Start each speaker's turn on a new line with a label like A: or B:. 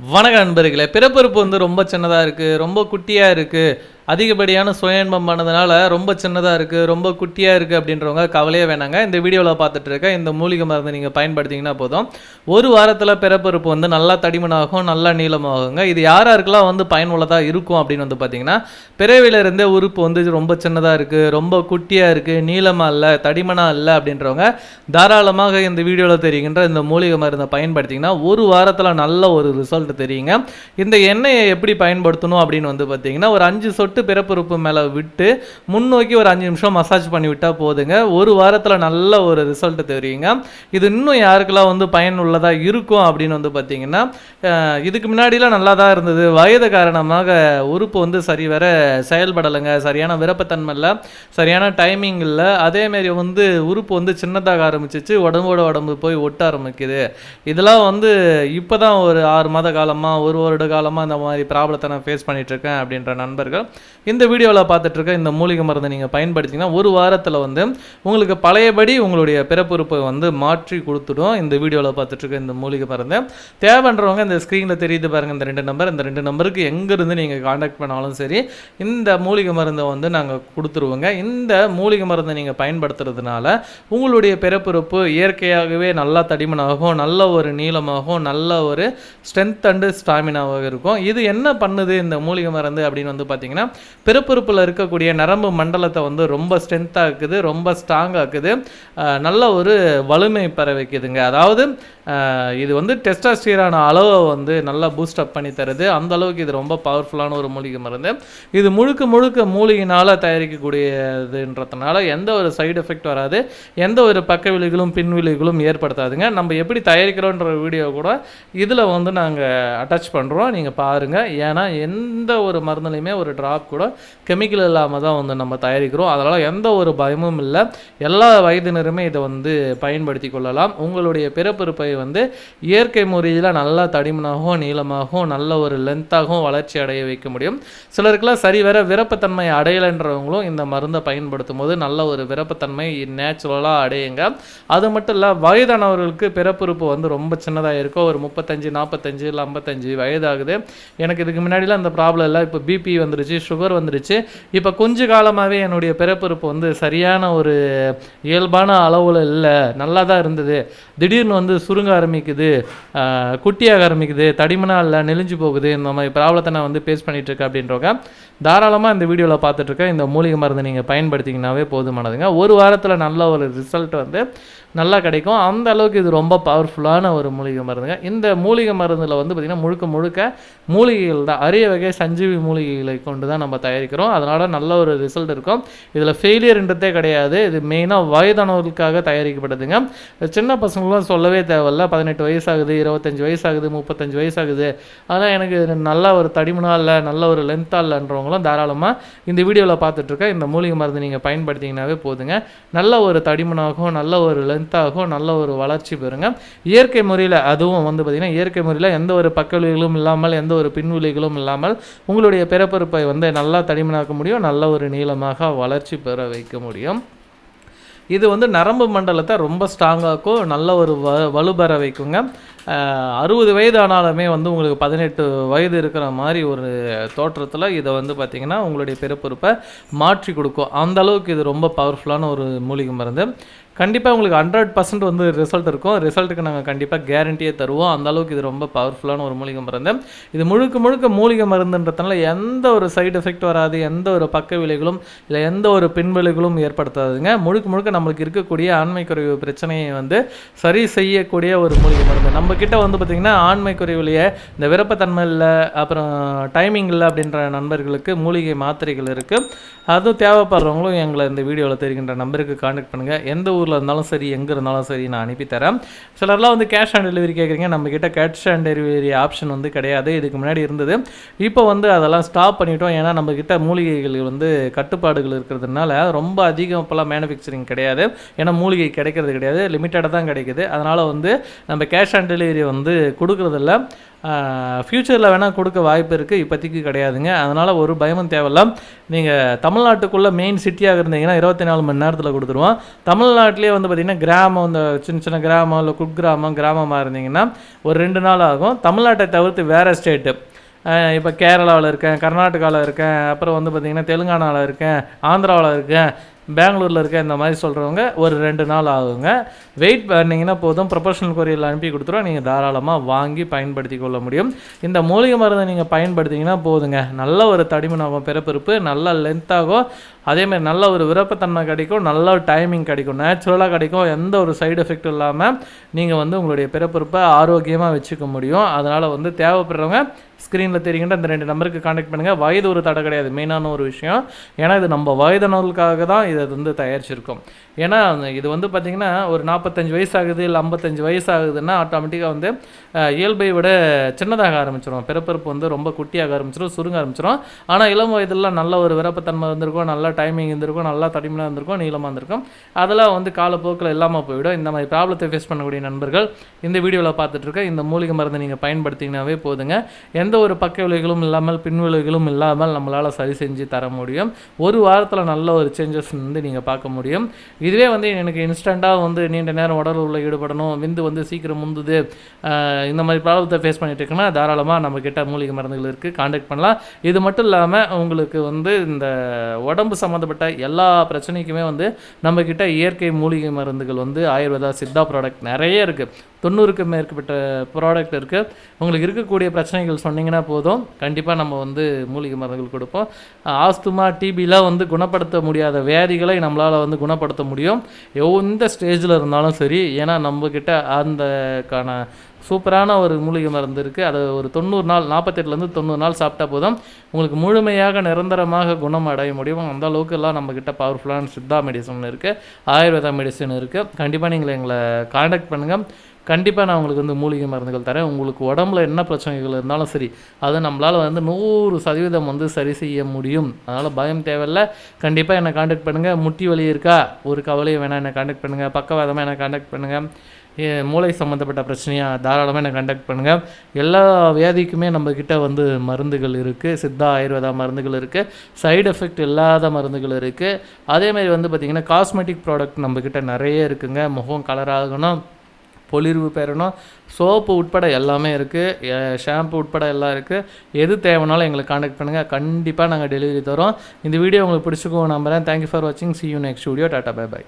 A: வணக்க நண்பர்களே. பிறப்பிறப்பு வந்து ரொம்ப சின்னதாக இருக்குது ரொம்ப குட்டியாக இருக்குது அதிகப்படியான சுயன்பம் பண்ணதுனால ரொம்ப சின்னதாக இருக்குது ரொம்ப குட்டியாக இருக்குது அப்படின்றவங்க கவலையே வேணாங்க. இந்த வீடியோவில் பார்த்துட்டு இருக்க இந்த மூலிகை மருந்து நீங்கள் பயன்படுத்திங்கன்னா போதும். ஒரு வாரத்தில் பிறப்பருப்பு வந்து நல்லா தடிமனாகும் நல்லா நீளமாகுங்க. இது யார் யாருக்கெல்லாம் வந்து பயனுள்ளதாக இருக்கும் அப்படின்னு வந்து பார்த்தீங்கன்னா பிறவிலிருந்தே உறுப்பு வந்து ரொம்ப சின்னதாக இருக்குது ரொம்ப குட்டியாக இருக்குது நீளமாக இல்லை தடிமனாக இல்லை அப்படின்றவங்க தாராளமாக இந்த வீடியோவில் தெரிகின்ற இந்த மூலிகை மருந்தை பயன்படுத்திங்கன்னா ஒரு வாரத்தில் நல்ல ஒரு ரிசல்ட் தெரியுங்க. இந்த எண்ணெயை எப்படி பயன்படுத்தணும் அப்படின்னு வந்து பார்த்தீங்கன்னா ஒரு அஞ்சு சொட்டு பிறப்புறுப்பு மேலே விட்டு முன்னோக்கி ஒரு அஞ்சு நிமிஷம் மசாஜ் பண்ணி விட்டால் போதுங்க. ஒரு வாரத்தில் நல்ல ஒரு ரிசல்ட் தெரியுங்க. இது இன்னும் யாருக்கெல்லாம் வந்து பயனுள்ளதாக இருக்கும் அப்படின்னு வந்து பார்த்தீங்கன்னா இதுக்கு முன்னாடிலாம் நல்லா தான் இருந்தது. வயது காரணமாக உறுப்பு வந்து சரி வர செயல்படலைங்க. சரியான விருப்பத்தன்மை இல்லை. சரியான டைமிங் இல்லை. அதேமாரி வந்து உறுப்பு வந்து சின்னதாக ஆரம்பிச்சிச்சு. உடம்போட உடம்பு போய் ஒட்ட ஆரம்பிக்குது. இதெல்லாம் வந்து இப்போ தான் ஒரு ஆறு மாத காலமாக ஒரு வருட காலமாக இந்த மாதிரி ப்ராப்ளத்தை நான் ஃபேஸ் இருக்கேன் அப்படின்ற நண்பர்கள் இந்த வீடியோவில் பார்த்துட்ருக்க இந்த மூலிகை மருந்தை நீங்கள் பயன்படுத்திங்கன்னா ஒரு வாரத்தில் வந்து உங்களுக்கு பழையபடி உங்களுடைய பிறப்புறுப்பை வந்து மாற்றி கொடுத்துடும். இந்த வீடியோவில் பார்த்துட்ருக்க இந்த மூலிகை மருந்தை. தேவைன்றவங்க இந்த ஸ்க்ரீனில் தெரியுது பாருங்கள் இந்த ரெண்டு நம்பர் இந்த ரெண்டு நம்பருக்கு எங்கேருந்து நீங்கள் காண்டாக்ட் பண்ணாலும் சரி இந்த மூலிகை மருந்தை வந்து நாங்கள் கொடுத்துருவோங்க. இந்த மூலிகை மருந்தை நீங்கள் பயன்படுத்துறதுனால உங்களுடைய பிறப்புறுப்பு இயற்கையாகவே நல்லா தடிமனாகும் நல்ல ஒரு நீளமாகவும் நல்ல ஒரு ஸ்ட்ரென்த் அண்டு ஸ்டாமினாவாக இருக்கும். இது என்ன பண்ணுது இந்த மூலிகை மருந்து அப்படின்னு வந்து பார்த்தீங்கன்னா பிறப்புறுப்பில் இருக்கக்கூடிய நரம்பு மண்டலத்தை வந்து ரொம்ப ஸ்ட்ரென்த்தாக்குது ரொம்ப ஸ்ட்ராங்காக்குது நல்ல ஒரு வலிமை பெற வைக்குதுங்க. அதாவது இது வந்து டெஸ்டாஸ்டீரான அளவை வந்து நல்லா பூஸ்ட் அப் பண்ணி தருது. அந்த அளவுக்கு இது ரொம்ப பவர்ஃபுல்லான ஒரு மூலிகை மருந்து. இது முழுக்க முழுக்க மூலிகையினால் தயாரிக்கக்கூடியதுன்றதுனால எந்த ஒரு சைடு எஃபெக்ட் வராது. எந்த ஒரு பக்க விளைவுகளும் பின் விளைவுகளும் ஏற்படுத்தாதுங்க. நம்ம எப்படி தயாரிக்கிறோன்ற வீடியோ கூட இதில் வந்து நாங்கள் அட்டாச் பண்ணுறோம் நீங்கள் பாருங்கள் ஏன்னா எந்த ஒரு மருந்துலையுமே ஒரு ட்ராப் கூட கெமிக்கல் இல்லாமல் தான் வந்து நம்ம தயாரிக்கிறோம். அதனால் எந்த ஒரு பயமும் இல்லை. எல்லா வயதினருமே இதை வந்து பயன்படுத்தி கொள்ளலாம். உங்களுடைய பிறப்புறுப்பை வந்து இயற்கை முறையில் நல்லா தடிமனாகவும் நீளமாகவும் நல்ல ஒரு லென்த்தாகவும் வளர்ச்சி அடைய வைக்க முடியும். சிலருக்குலாம் சரி வேற விருப்பத்தன்மை அடையலைன்றவங்களும் இந்த மருந்தை பயன்படுத்தும் போது நல்ல ஒரு விருப்பத்தன்மை நேச்சுரலாக அடையுங்க. அது மட்டும் இல்லை வயதானவர்களுக்கு பிறப்புறுப்பு வந்து ரொம்ப சின்னதாக இருக்கும். ஒரு முப்பத்தஞ்சு நாற்பத்தஞ்சு இல்லை ஐம்பத்தஞ்சு வயதாகுது. எனக்கு இதுக்கு முன்னாடிலாம் அந்த ப்ராப்ளம் இல்லை இப்போ பிபி வந்துருச்சு சுகர் வந்துருச்சு. இப்போ கொஞ்ச காலமாகவே என்னுடைய பிறப்பிறப்பு வந்து சரியான ஒரு இயல்பான அளவில் இல்லை. நல்லா தான் இருந்தது. திடீர்னு வந்து சுருங்க ஆரம்பிக்குது. குட்டியாக ஆரம்பிக்குது. தடிமனாக இல்லை நெளிஞ்சு போகுது. இந்த மாதிரி ப்ராப்ளத்தை நான் வந்து பேஸ் பண்ணிகிட்ருக்கேன் அப்படின்றவங்க தாராளமாக இந்த வீடியோவில் பார்த்துட்ருக்கேன் இந்த மூலிகை மருந்து நீங்கள் பயன்படுத்திங்கனாவே போதுமானதுங்க. ஒரு வாரத்தில் நல்ல ஒரு ரிசல்ட் வந்து நல்லா கிடைக்கும். அந்த அளவுக்கு இது ரொம்ப பவர்ஃபுல்லான ஒரு மூலிகை மருந்துங்க. இந்த மூலிகை மருந்தில் வந்து பார்த்திங்கன்னா முழுக்க முழுக்க மூலிகைகள் தான். அரிய வகை சஞ்சீவி மூலிகைகளை கொண்டு தான் நம்ம தயாரிக்கிறோம். அதனால் நல்ல ஒரு ரிசல்ட் இருக்கும். இதில் ஃபெயிலியர்ன்றதே கிடையாது. இது மெயினாக வயதானவர்களுக்காக தயாரிக்கப்படுதுங்க. சின்ன பசங்களும் சொல்லவே தேவையில்ல. பதினெட்டு வயசாகுது இருபத்தஞ்சி வயசாகுது முப்பத்தஞ்சு வயசாகுது. அதனால் எனக்கு நல்ல ஒரு தடிமனா இல்லை நல்ல ஒரு லென்த்தாக இல்லைன்றவங்களும் தாராளமாக இந்த வீடியோவில் பார்த்துட்ருக்க இந்த மூலிகை மருந்து நீங்கள் பயன்படுத்திங்கனாவே போதுங்க. நல்ல ஒரு தடிமனாகவும் நல்ல ஒரு லென்த்தாகவும் நல்ல ஒரு வளர்ச்சி பெறுங்க. இயற்கை முறையில் அதுவும் வந்து பார்த்திங்கன்னா இயற்கை முறையில் எந்த ஒரு பக்கவிலைகளும் இல்லாமல் எந்த ஒரு பின்விலைகளும் இல்லாமல் உங்களுடைய பிறப்பருப்பை வந்து நல்லா தடிமனாக்க முடியும் நல்ல ஒரு நீளமாக வளர்ச்சி பெற வைக்க முடியும். இது வந்து நரம்பு மண்டலத்தை ரொம்ப ஸ்ட்ராங்காக்கும் நல்ல ஒரு வ வலுபெற வைக்குங்க. அறுபது வயது ஆனாலுமே வந்து உங்களுக்கு பதினெட்டு வயது இருக்கிற மாதிரி ஒரு தோற்றத்தில் இதை வந்து பார்த்திங்கன்னா உங்களுடைய பிறப்புறுப்பை மாற்றி கொடுக்கும். அந்த அளவுக்கு இது ரொம்ப பவர்ஃபுல்லான ஒரு மூலிகை மருந்து. கண்டிப்பாக உங்களுக்கு ஹண்ட்ரட் பர்சன்ட் வந்து ரிசல்ட் இருக்கும். ரிசல்ட்டுக்கு நாங்கள் கண்டிப்பாக கேரண்டியே தருவோம். அந்த அளவுக்கு இது ரொம்ப பவர்ஃபுல்லான ஒரு மூலிகை மருந்து. இது முழுக்க முழுக்க மூலிகை மருந்துன்றதுனால எந்த ஒரு சைடு எஃபெக்ட் வராது எந்த ஒரு பக்க விலைகளும் இல்லை எந்த ஒரு பின்விளைகளும் ஏற்படுத்தாதுங்க. முழுக்க முழுக்க நம்மளுக்கு இருக்கக்கூடிய ஆண்மை குறைவு பிரச்சனையை வந்து சரி செய்யக்கூடிய ஒரு மூலிகை மருந்து. நம்ம கிட்ட வந்து பார்த்திங்கன்னா ஆண்மை குறைவுலையே இந்த விருப்பத்தன்மை இல்லை அப்புறம் டைமிங் இல்லை அப்படின்ற நண்பர்களுக்கு மூலிகை மாத்திரைகள் இருக்குது அதுவும் தேவைப்படுறவங்களும் எங்களை இந்த வீடியோவில் தெரிகின்ற நம்பருக்கு காண்டாக்ட் பண்ணுங்கள் எந்த ஊரில் இருந்தாலும் சரி எங்கே இருந்தாலும் சரி நான் அனுப்பித்தரேன் சிலர்லாம் வந்து கேஷ் ஆன் டெலிவரி கேட்குறீங்க நம்மக்கிட்ட கேஷ் ஆன் டெலிவரி ஆப்ஷன் வந்து கிடையாது. இதுக்கு முன்னாடி இருந்தது. இப்போ வந்து அதெல்லாம் ஸ்டாப் பண்ணிட்டோம். ஏன்னா நம்மக்கிட்ட மூலிகைகள் வந்து கட்டுப்பாடுகள் இருக்கிறதுனால ரொம்ப அதிகம் இப்போல்லாம் மேனுஃபேக்சரிங் கிடையாது. ஏன்னா மூலிகை கிடைக்கிறது கிடையாது. லிமிட்டடாக தான் கிடைக்குது. அதனால் வந்து நம்ம கேஷ் ஆன் டெலிவரி வந்து கொடுக்குறதில்ல. ஃப்யூச்சரில் வேணால் கொடுக்க வாய்ப்பு இருக்குது இப்போதைக்கு கிடையாதுங்க. அதனால் ஒரு பயமும் தேவையில்ல. நீங்கள் தமிழ்நாட்டுக்குள்ளே மெயின் சிட்டியாக இருந்தீங்கன்னா இருபத்தி நாலு மணி நேரத்தில் கொடுத்துருவோம். தமிழ்நாட்டிலே வந்து பார்த்திங்கன்னா கிராமம் இந்த சின்ன சின்ன கிராமம் இல்லை குக்கிராமம் கிராமமாக இருந்தீங்கன்னா ஒரு ரெண்டு நாள் ஆகும். தமிழ்நாட்டை தவிர்த்து வேறு ஸ்டேட்டு இப்போ கேரளாவில் இருக்கேன் கர்நாடகாவில் இருக்கேன் அப்புறம் வந்து பார்த்திங்கன்னா தெலுங்கானாவில் இருக்கேன் ஆந்திராவில் இருக்கேன். பெங்களூரில் இருக்க இந்த மாதிரி சொல்கிறவங்க ஒரு ரெண்டு நாள் ஆகுங்க. வெயிட் பண்ணிங்கன்னா போதும். ப்ரொஃபஷனல் கொரியரில் அனுப்பி கொடுத்துருவோம். நீங்கள் தாராளமாக வாங்கி பயன்படுத்தி கொள்ள முடியும். இந்த மூலிகை மருந்தை நீங்கள் பயன்படுத்திங்கன்னா போதுங்க. நல்ல ஒரு தடிமனாகும். பிறப்பிறப்பு நல்ல லென்த்தாகும் அதேமாதிரி நல்ல ஒரு விருப்பத்தன்மை கிடைக்கும் நல்ல ஒரு டைமிங் கிடைக்கும் நேச்சுரலாக கிடைக்கும் எந்த ஒரு சைடு எஃபெக்ட் இல்லாமல் நீங்கள் வந்து உங்களுடைய பிறப்பிறப்பை ஆரோக்கியமாக வச்சுக்க முடியும். அதனால் வந்து தேவைப்படுறவங்க ஸ்க்ரீனில் தெரிகின்ற அந்த ரெண்டு நம்பருக்கு காண்டாக்ட் பண்ணுங்கள் வயது ஒரு தடை கிடையாது மெயினான ஒரு விஷயம். ஏன்னா இது நம்ம வயதானவர்களுக்காக தான் இதை வந்து தயாரிச்சிருக்கோம். ஏன்னா இது வந்து பார்த்திங்கன்னா ஒரு நாற்பத்தஞ்சு வயசு ஆகுது இல்லை ஐம்பத்தஞ்சு வயசு ஆகுதுன்னா ஆட்டோமேட்டிக்காக வந்து இயல்பை விட சின்னதாக ஆரம்பிச்சிடும் பிறப்பிறப்பு வந்து ரொம்ப குட்டியாக ஆரம்பிச்சிடும் சுருங்க ஆரம்பிச்சிடும் ஆனால் இளம் வயதில் நல்ல ஒரு விரப்பத்தன்மை வந்திருக்கும் நல்ல டைமிங் இருந்திருக்கும் நல்லா தடிமனாக இருந்திருக்கும் நீளமாக இருந்திருக்கும். அதெல்லாம் வந்து காலப்போக்கில் இல்லாமல் போயிடும். இந்த மாதிரி ப்ராப்ளத்தை ஃபேஸ் பண்ணக்கூடிய நண்பர்கள் இந்த வீடியோவில் பார்த்துட்ருக்கேன் இந்த மூலிகை மருந்தை நீங்கள் பயன்படுத்திங்கனாவே போதுங்க. எந்த ஒரு பக்க விளைவுகளும் இல்லாமல் பின் விளைவுகளும் இல்லாமல் நம்மளால் சரி செஞ்சு தர முடியும். ஒரு வாரத்தில் நல்ல ஒரு சேஞ்சஸ் வந்து நீங்கள் பார்க்க முடியும். இதுவே வந்து எனக்கு இன்ஸ்டண்ட்டாக வந்து நீண்ட நேரம் உடல் உள்ள ஈடுபடணும் விந்து வந்து சீக்கிரம் முந்துது இந்த மாதிரி ப்ராப்ளத்தை ஃபேஸ் பண்ணிட்டு இருக்குன்னா தாராளமாக நம்மக்கிட்ட மூலிகை மருந்துகள் இருக்குது காண்டாக்ட் பண்ணலாம். இது மட்டும் இல்லாமல் உங்களுக்கு வந்து இந்த உடம்பு சம்மந்தப்பட்ட எல்லா பிரச்சனைக்குமே வந்து நம்மக்கிட்ட இயற்கை மூலிகை மருந்துகள் வந்து ஆயுர்வேதா சித்தா ப்ராடக்ட் நிறைய இருக்குது தொண்ணூறுக்கு மேற்பட்ட ப்ராடக்ட் இருக்குது உங்களுக்கு இருக்கக்கூடிய பிரச்சனைகள் சொன்னீங்கன்னா போதும். கண்டிப்பாக நம்ம வந்து மூலிகை மருந்துகள் கொடுப்போம். ஆஸ்துமா டிபிலாம் வந்து குணப்படுத்த முடியாத வியாதிகளை நம்மளால் வந்து குணப்படுத்த முடியும். எந்த ஸ்டேஜில் இருந்தாலும் சரி. ஏன்னா நம்மக்கிட்ட அந்தக்கான சூப்பரான ஒரு மூலிகை மருந்து இருக்குது அதை ஒரு தொண்ணூறு நாள் நாற்பத்தெட்டுலேருந்து தொண்ணூறு நாள் சாப்பிட்டா போதும். உங்களுக்கு முழுமையாக நிரந்தரமாக குணம் அடைய முடியும். அந்த அளவுக்கு எல்லாம் நம்மக்கிட்ட பவர்ஃபுல்லான சித்தா மெடிசன் இருக்குது ஆயுர்வேதா மெடிசன் இருக்குது கண்டிப்பாக நீங்கள் எங்களை காண்டாக்ட் பண்ணுங்கள் கண்டிப்பாக நான் உங்களுக்கு வந்து மூலிகை மருந்துகள் தரேன். உங்களுக்கு உடம்புல என்ன பிரச்சனைகள் இருந்தாலும் சரி அதை நம்மளால் வந்து நூறு சதவீதம் வந்து சரி செய்ய முடியும். அதனால் பயம் தேவையில்ல. கண்டிப்பாக என்னை காண்டாக்ட் பண்ணுங்கள் முட்டி வலி இருக்கா? ஒரு கவலையை வேணால் என்னை காண்டாக்ட் பண்ணுங்கள் பக்கவாதமாக என்னை காண்டாக்ட் பண்ணுங்கள் மூளை சம்மந்தப்பட்ட பிரச்சனையாக தாராளமாக என்னை கண்டக்ட் பண்ணுங்கள் எல்லா வியாதிக்குமே நம்மக்கிட்ட வந்து மருந்துகள் இருக்குது சித்தா ஆயுர்வேதா மருந்துகள் இருக்குது சைடு எஃபெக்ட் இல்லாத மருந்துகள் இருக்குது அதேமாதிரி வந்து பார்த்திங்கன்னா காஸ்மெட்டிக் ப்ராடக்ட் நம்மக்கிட்ட நிறைய இருக்குங்க. முகம் கலராகணும் பொலிர்வு பெறணும் சோப்பு உட்பட எல்லாமே இருக்குது ஷாம்பு உட்பட எல்லாம் இருக்குது எது தேவைனாலும் எங்களுக்கு காண்டாக்ட் பண்ணுங்கள் கண்டிப்பாக நாங்கள் டெலிவரி தரோம். இந்த வீடியோ உங்களுக்கு பிடிச்சிக்கோ நம்புகிறேன் தேங்க்யூ ஃபார் வாட்சிங் see you next video tata bye bye